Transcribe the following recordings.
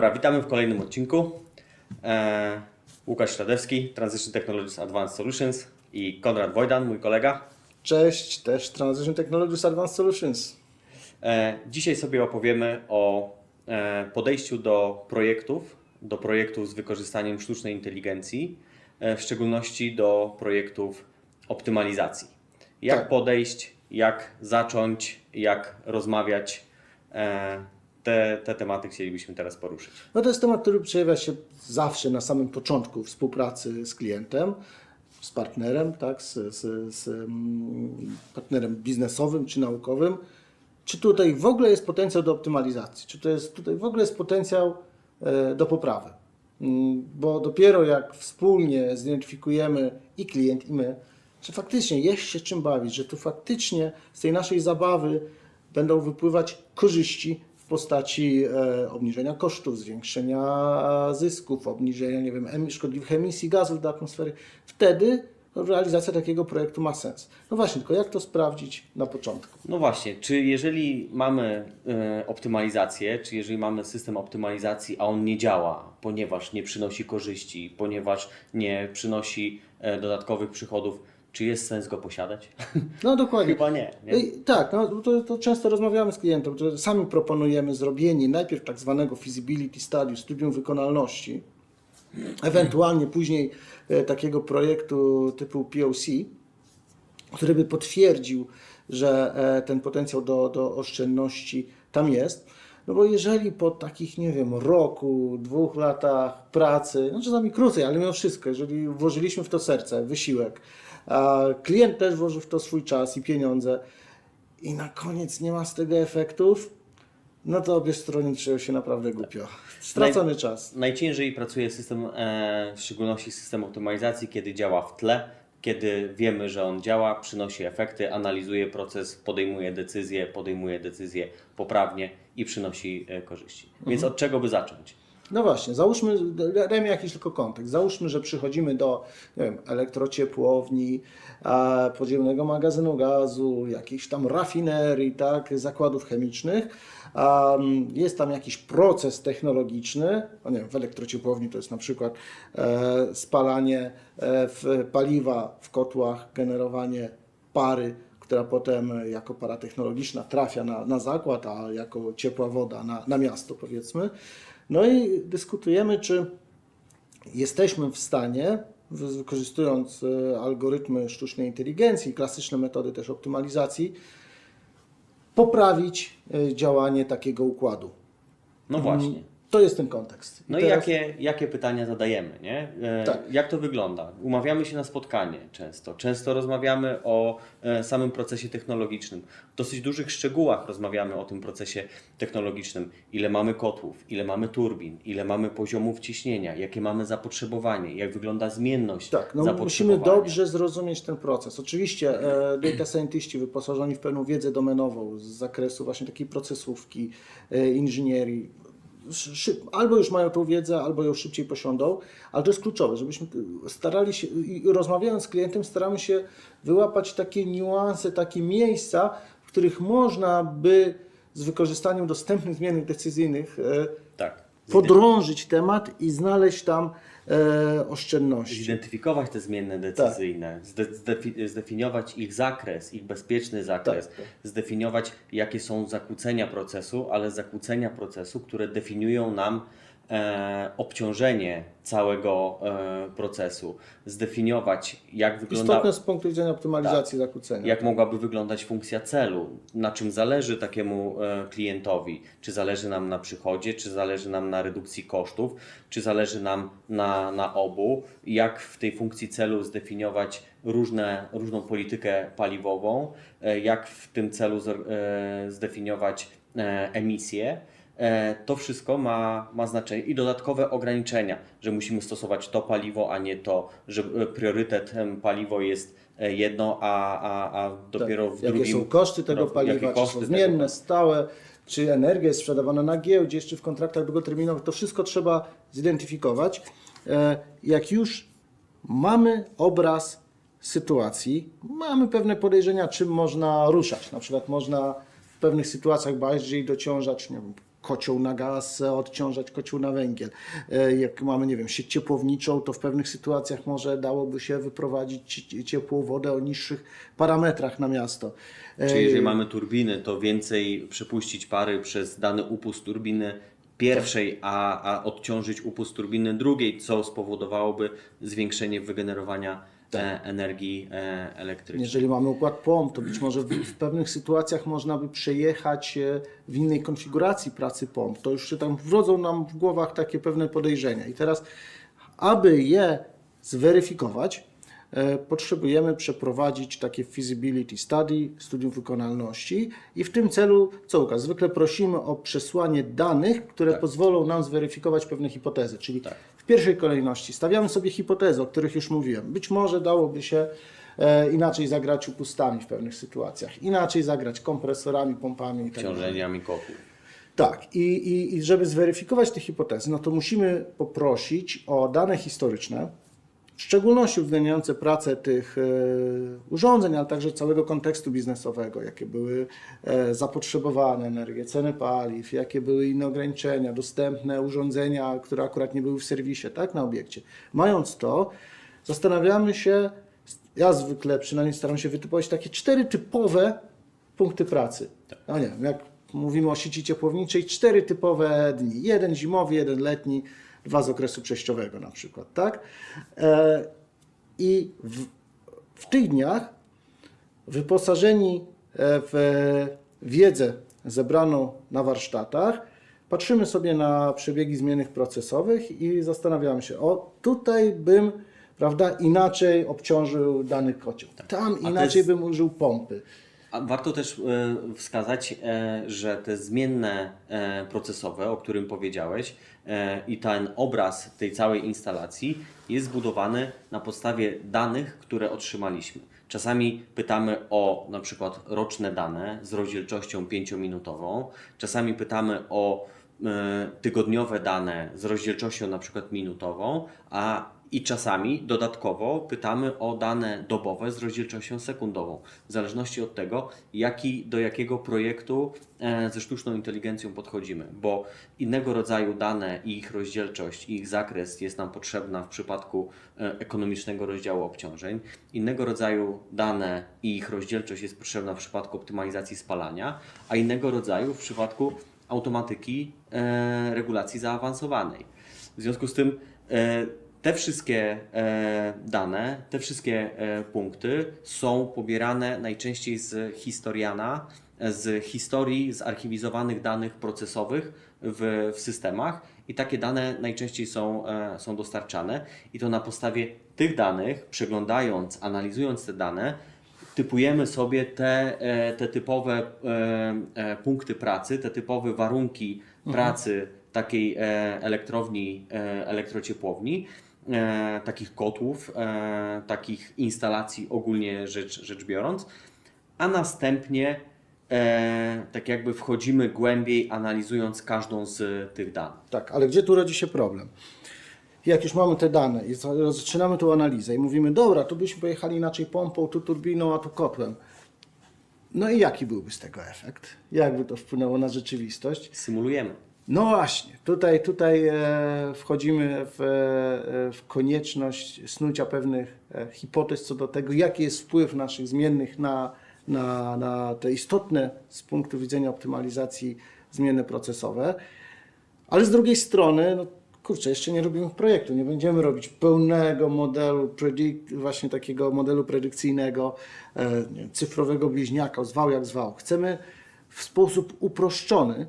Dobra, witamy w kolejnym odcinku. E, Łukasz Śladewski, Transition Technologies Advanced Solutions i Konrad Wojdan, mój kolega. Cześć, też Transition Technologies Advanced Solutions. E, dzisiaj sobie opowiemy o e, podejściu do projektów, do projektów z wykorzystaniem sztucznej inteligencji, e, w szczególności do projektów optymalizacji. Jak Tak. podejść, jak zacząć, jak rozmawiać. E, te, te tematy chcielibyśmy teraz poruszyć. No to jest temat, który przejawia się zawsze na samym początku współpracy z klientem, z partnerem, tak, z, z, z mm, partnerem biznesowym czy naukowym. Czy tutaj w ogóle jest potencjał do optymalizacji? Czy to jest, tutaj w ogóle jest potencjał e, do poprawy? Mm, Bo dopiero jak wspólnie zidentyfikujemy i klient, i my, że faktycznie jest się czym bawić, że tu faktycznie z tej naszej zabawy będą wypływać korzyści postaci e, obniżenia kosztów, zwiększenia zysków, obniżenia nie wiem, em, szkodliwych emisji gazów do atmosfery, wtedy realizacja takiego projektu ma sens. No właśnie, tylko jak to sprawdzić na początku? No właśnie, czy jeżeli mamy e, optymalizację, czy jeżeli mamy system optymalizacji, a on nie działa, ponieważ nie przynosi korzyści, ponieważ nie przynosi e, dodatkowych przychodów, czy jest sens go posiadać? No dokładnie. Chyba nie. nie? Tak, no, to, to często rozmawiamy z klientem, że sami proponujemy zrobienie najpierw tak zwanego feasibility study, studium wykonalności, ewentualnie później e, takiego projektu typu POC, który by potwierdził, że e, ten potencjał do, do oszczędności tam jest. No bo jeżeli po takich, nie wiem, roku, dwóch latach pracy, no czasami krócej, ale mimo wszystko, jeżeli włożyliśmy w to serce, wysiłek, klient też włożył w to swój czas i pieniądze i na koniec nie ma z tego efektów, no to obie strony czują się naprawdę głupio. Stracony czas. Najciężej pracuje system, e, w szczególności system optymalizacji, kiedy działa w tle, kiedy wiemy, że on działa, przynosi efekty, analizuje proces, podejmuje decyzje, podejmuje decyzje poprawnie i przynosi e, korzyści. Więc od czego by zacząć? No właśnie, załóżmy, dajmy jakiś tylko kontekst. Załóżmy, że przychodzimy do nie wiem, elektrociepłowni, podziemnego magazynu gazu, jakiejś tam rafinerii, tak, zakładów chemicznych. Jest tam jakiś proces technologiczny, no nie wiem, w elektrociepłowni to jest na przykład e, spalanie e, paliwa w kotłach, generowanie pary która potem jako para technologiczna trafia na, na zakład, a jako ciepła woda na, na miasto, powiedzmy. No i dyskutujemy, czy jesteśmy w stanie, wy- wykorzystując e, algorytmy sztucznej inteligencji, klasyczne metody też optymalizacji, poprawić e, działanie takiego układu. No właśnie. To jest ten kontekst. No i teraz- jakie, jakie pytania zadajemy, nie? E, Tak. Jak to wygląda? Umawiamy się na spotkanie często. Często rozmawiamy o e, samym procesie technologicznym. W dosyć dużych szczegółach rozmawiamy o tym procesie technologicznym. Ile mamy kotłów, ile mamy turbin, ile mamy poziomów ciśnienia, jakie mamy zapotrzebowanie, jak wygląda zmienność Tak, no musimy dobrze zrozumieć ten proces. Oczywiście e, data scientiści wyposażeni w pełną wiedzę domenową z zakresu właśnie takiej procesówki, e, inżynierii, szyb, albo już mają tą wiedzę, albo ją szybciej posiądą, ale to jest kluczowe, żebyśmy starali się, rozmawiając z klientem, staramy się wyłapać takie niuanse, takie miejsca, w których można by z wykorzystaniem dostępnych zmiennych decyzyjnych e. podrążyć temat i znaleźć tam e, oszczędności. Zidentyfikować te zmienne decyzyjne, zde, zdefi, zdefiniować ich zakres, ich bezpieczny zakres, Tak, tak. zdefiniować jakie są zakłócenia procesu, ale zakłócenia procesu, które definiują nam obciążenie całego e, procesu, zdefiniować jak wygląda Istotne z punktu widzenia optymalizacji zakłócenia. jak mogłaby wyglądać funkcja celu, na czym zależy takiemu e, klientowi, czy zależy nam na przychodzie, czy zależy nam na redukcji kosztów, czy zależy nam na, na obu, jak w tej funkcji celu zdefiniować różne, różną politykę paliwową, e, jak w tym celu e, zdefiniować e, emisje. E, To wszystko ma, ma znaczenie i dodatkowe ograniczenia, że musimy stosować to paliwo, a nie to, że e, priorytetem paliwo jest e, jedno, a, a, a dopiero w Tak. Jakie drugim. są koszty tego paliwa, Jakie czy koszty są tego zmienne, paliwa. stałe, czy energia jest sprzedawana na giełdzie, czy w kontraktach długoterminowych. To wszystko trzeba zidentyfikować. E, Jak już mamy obraz sytuacji, mamy pewne podejrzenia, czym można ruszać. Na przykład można w pewnych sytuacjach bardziej dociążać nie wiem, kocioł na gaz, e, odciążać kocioł na węgiel. E, Jak mamy, nie wiem, sieć ciepłowniczą, to w pewnych sytuacjach może dałoby się wyprowadzić ci- ciepłą wodę o niższych parametrach na miasto. E, Czyli jeżeli mamy turbiny, to więcej przepuścić pary przez dany upust turbiny pierwszej, a, a odciążyć upust turbiny drugiej, co spowodowałoby zwiększenie wygenerowania e, energii e, elektrycznej. Jeżeli mamy układ pomp, to być może w, w pewnych sytuacjach można by przejechać e, w innej konfiguracji pracy pomp. To już się tam wrodzą nam w głowach takie pewne podejrzenia. I teraz, aby je zweryfikować, potrzebujemy przeprowadzić takie feasibility study, studium wykonalności i w tym celu, co Łukasz, zwykle prosimy o przesłanie danych, które pozwolą nam zweryfikować pewne hipotezy, czyli w pierwszej kolejności stawiamy sobie hipotezy, o których już mówiłem. Być może dałoby się e, inaczej zagrać upustami w pewnych sytuacjach, inaczej zagrać kompresorami, pompami i tak. Ciążeniami kotłów. Tak, i, i, i żeby zweryfikować te hipotezy, no to musimy poprosić o dane historyczne, w szczególności uwzględniające pracę tych e, urządzeń, ale także całego kontekstu biznesowego, jakie były e, zapotrzebowane energię, ceny paliw, jakie były inne ograniczenia, dostępne urządzenia, które akurat nie były w serwisie, tak, na obiekcie. Mając to, zastanawiamy się, ja zwykle przynajmniej staram się wytypować takie cztery typowe punkty pracy. No nie wiem, jak mówimy o sieci ciepłowniczej, cztery typowe dni. Jeden zimowy, jeden letni, dwa z okresu przejściowego na przykład, tak? E, I w, w tych dniach wyposażeni e, w wiedzę zebraną na warsztatach, patrzymy sobie na przebiegi zmiennych procesowych i zastanawiamy się, o tutaj bym prawda, inaczej obciążył dany kocioł, tam inaczej jest- bym użył pompy. A warto też e, wskazać, e, że te zmienne e, procesowe, o którym powiedziałeś, i ten obraz tej całej instalacji jest zbudowany na podstawie danych, które otrzymaliśmy. Czasami pytamy o na przykład roczne dane z rozdzielczością 5-minutową, czasami pytamy o tygodniowe dane z rozdzielczością na przykład minutową, a i czasami dodatkowo pytamy o dane dobowe z rozdzielczością sekundową, w zależności od tego, jaki, do jakiego projektu e, ze sztuczną inteligencją podchodzimy, bo innego rodzaju dane i ich rozdzielczość i ich zakres jest nam potrzebna w przypadku e, ekonomicznego rozdziału obciążeń, innego rodzaju dane i ich rozdzielczość jest potrzebna w przypadku optymalizacji spalania, a innego rodzaju w przypadku automatyki e, regulacji zaawansowanej. W związku z tym te wszystkie e, dane, te wszystkie e, punkty są pobierane najczęściej z historiana, z historii zarchiwizowanych danych procesowych w, w systemach i takie dane najczęściej są, e, są dostarczane. I to na podstawie tych danych, przeglądając, analizując te dane, typujemy sobie te, te typowe punkty pracy, te typowe warunki pracy takiej elektrowni, elektrociepłowni, e, takich kotłów, e, takich instalacji ogólnie rzecz, rzecz biorąc, a następnie e, tak jakby wchodzimy głębiej, analizując każdą z tych danych. Tak, ale gdzie tu rodzi się problem? Jak już mamy te dane i za- zaczynamy tą analizę i mówimy, dobra, tu byśmy pojechali inaczej pompą, tu turbiną, a tu kotłem. No i jaki byłby z tego efekt? Jakby to wpłynęło na rzeczywistość? Symulujemy. No właśnie, tutaj, tutaj e, wchodzimy w, e, w konieczność snucia pewnych e, hipotez co do tego, jaki jest wpływ naszych zmiennych na, na, na te istotne z punktu widzenia optymalizacji zmiany procesowe. Ale z drugiej strony, no kurczę, jeszcze nie robimy projektu, nie będziemy robić pełnego modelu, predict, właśnie takiego modelu predykcyjnego, e, cyfrowego bliźniaka, zwał jak zwał. Chcemy w sposób uproszczony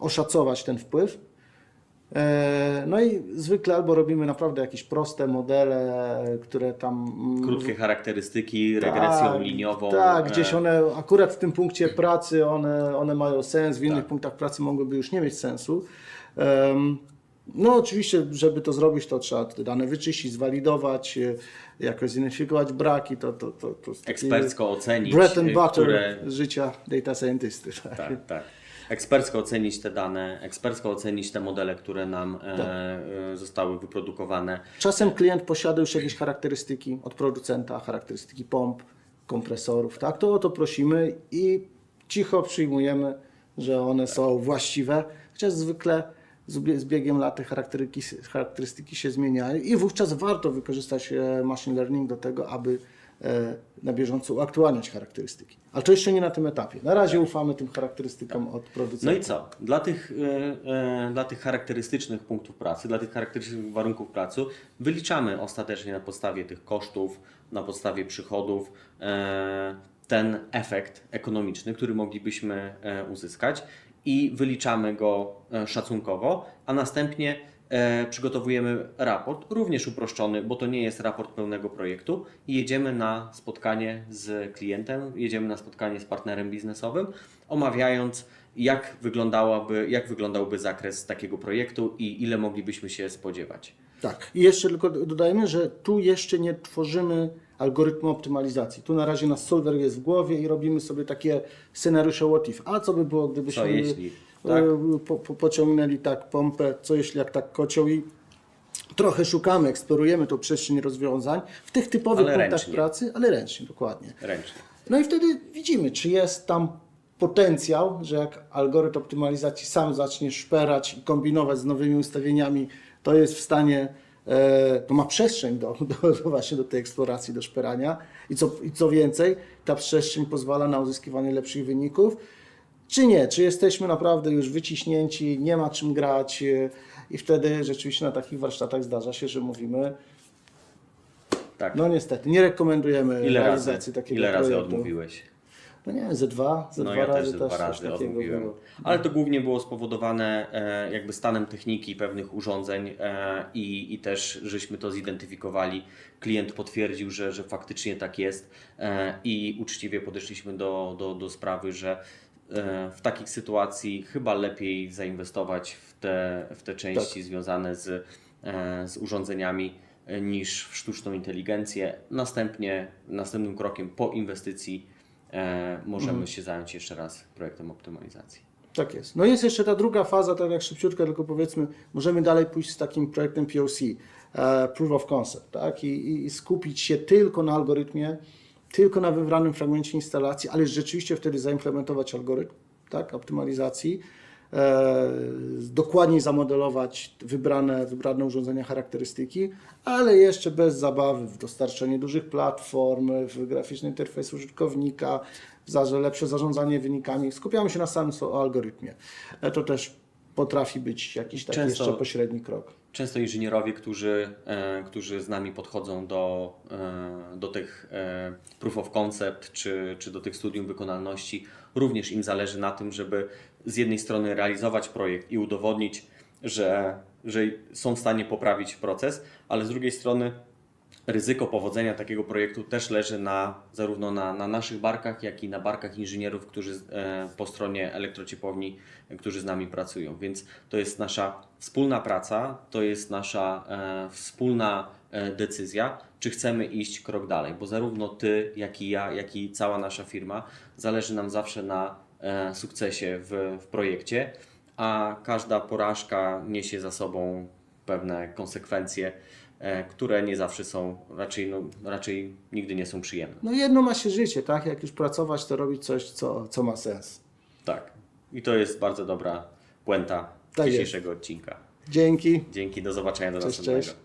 oszacować ten wpływ. E, No i zwykle albo robimy naprawdę jakieś proste modele, które tam. mm, Krótkie charakterystyki, regresją tak, liniową. Tak, e, gdzieś one akurat w tym punkcie pracy one, one mają sens, w innych Tak. punktach pracy mogłyby już nie mieć sensu. No oczywiście, żeby to zrobić, to trzeba te dane wyczyścić, zwalidować, e, jakoś zidentyfikować braki, to, to, to, to ekspercko ocenić, bread and butter które życia data scientysty. Tak, tak. Ekspercko ocenić te dane, ekspercko ocenić te modele, które nam e, Tak. e, zostały wyprodukowane. Czasem klient posiada już jakieś charakterystyki od producenta, charakterystyki pomp, kompresorów, tak? To o to prosimy i cicho przyjmujemy że one są właściwe, chociaż zwykle z bie- z biegiem lat te charakteryki, charakterystyki się zmieniają i wówczas warto wykorzystać e, machine learning do tego, aby na bieżąco uaktualniać charakterystyki. Ale to jeszcze nie na tym etapie. Na razie ufamy tym charakterystykom od producentów. No i co? Dla tych, e, e, dla tych charakterystycznych punktów pracy, dla tych charakterystycznych warunków pracy wyliczamy ostatecznie na podstawie tych kosztów, na podstawie przychodów e, ten efekt ekonomiczny, który moglibyśmy e, uzyskać i wyliczamy go e, szacunkowo, a następnie e, przygotowujemy raport, również uproszczony, bo to nie jest raport pełnego projektu i jedziemy na spotkanie z klientem, jedziemy na spotkanie z partnerem biznesowym, omawiając jak, wyglądałaby, jak wyglądałby zakres takiego projektu i ile moglibyśmy się spodziewać. Tak. I jeszcze tylko dodajmy, że tu jeszcze nie tworzymy algorytmu optymalizacji. Tu na razie nasz solver jest w głowie i robimy sobie takie scenariusze what if. A co by było, gdybyśmy Co jeśli, e, tak? po, po, pociągnęli tak pompę, co jeśli jak tak kocioł i trochę szukamy, eksplorujemy tą przestrzeń rozwiązań w tych typowych Ale punktach ręcznie. pracy, ale ręcznie, dokładnie. Ręcznie. No i wtedy widzimy, czy jest tam potencjał, że jak algorytm optymalizacji sam zacznie szperać i kombinować z nowymi ustawieniami, to jest w stanie, e, to ma przestrzeń do, do, do właśnie do tej eksploracji, do szperania i co, i co więcej, ta przestrzeń pozwala na uzyskiwanie lepszych wyników, czy nie, czy jesteśmy naprawdę już wyciśnięci, nie ma czym grać e, i wtedy rzeczywiście na takich warsztatach zdarza się, że mówimy, Tak. no niestety, nie rekomendujemy ile realizacji razy, takiego ile razy projektu. odmówiłeś? No nie wiem, ze dwa, ze No dwa ja też razy ze też, dwa coś razy odmówiłem. było. Ale to głównie było spowodowane e, jakby stanem techniki pewnych urządzeń e, i, i też żeśmy to zidentyfikowali. Klient potwierdził, że, że faktycznie tak jest e, i uczciwie podeszliśmy do, do, do sprawy, że w takich sytuacji chyba lepiej zainwestować w te, w te części związane z, e, z urządzeniami e, niż w sztuczną inteligencję. Następnie, następnym krokiem po inwestycji e, możemy Mhm. się zająć jeszcze raz projektem optymalizacji. Tak jest. No jest jeszcze ta druga faza, tak jak szybciutko tylko powiedzmy, możemy dalej pójść z takim projektem POC, e, Proof of Concept, tak? I- I skupić się tylko na algorytmie, tylko na wybranym fragmencie instalacji, ale rzeczywiście wtedy zaimplementować algorytm, tak? Optymalizacji, e, dokładniej zamodelować wybrane, wybrane urządzenia, charakterystyki, ale jeszcze bez zabawy w dostarczanie dużych platform, w graficzny interfejs użytkownika, w lepsze zarządzanie wynikami. Skupiamy się na samym algorytmie. E, To też potrafi być jakiś taki Często- jeszcze pośredni krok. Często inżynierowie, którzy, e, którzy z nami podchodzą do, e, do tych e, proof of concept czy, czy do tych studium wykonalności, również im zależy na tym, żeby z jednej strony realizować projekt i udowodnić, że, że są w stanie poprawić proces, ale z drugiej strony ryzyko powodzenia takiego projektu też leży na, zarówno na, na naszych barkach, jak i na barkach inżynierów, którzy e, po stronie elektrociepłowni, którzy z nami pracują. Więc to jest nasza wspólna praca, to jest nasza e, wspólna e, decyzja, czy chcemy iść krok dalej, bo zarówno Ty, jak i ja, jak i cała nasza firma, zależy nam zawsze na e, sukcesie w, w projekcie, a każda porażka niesie za sobą pewne konsekwencje, które nie zawsze są, raczej, no, raczej nigdy nie są przyjemne. No jedno ma się życie, tak? Jak już pracować, to robić coś, co, co ma sens. Tak. I to jest bardzo dobra puenta Tak jest. dzisiejszego odcinka. Dzięki. Dzięki, do zobaczenia do Cześć, następnego. cześć.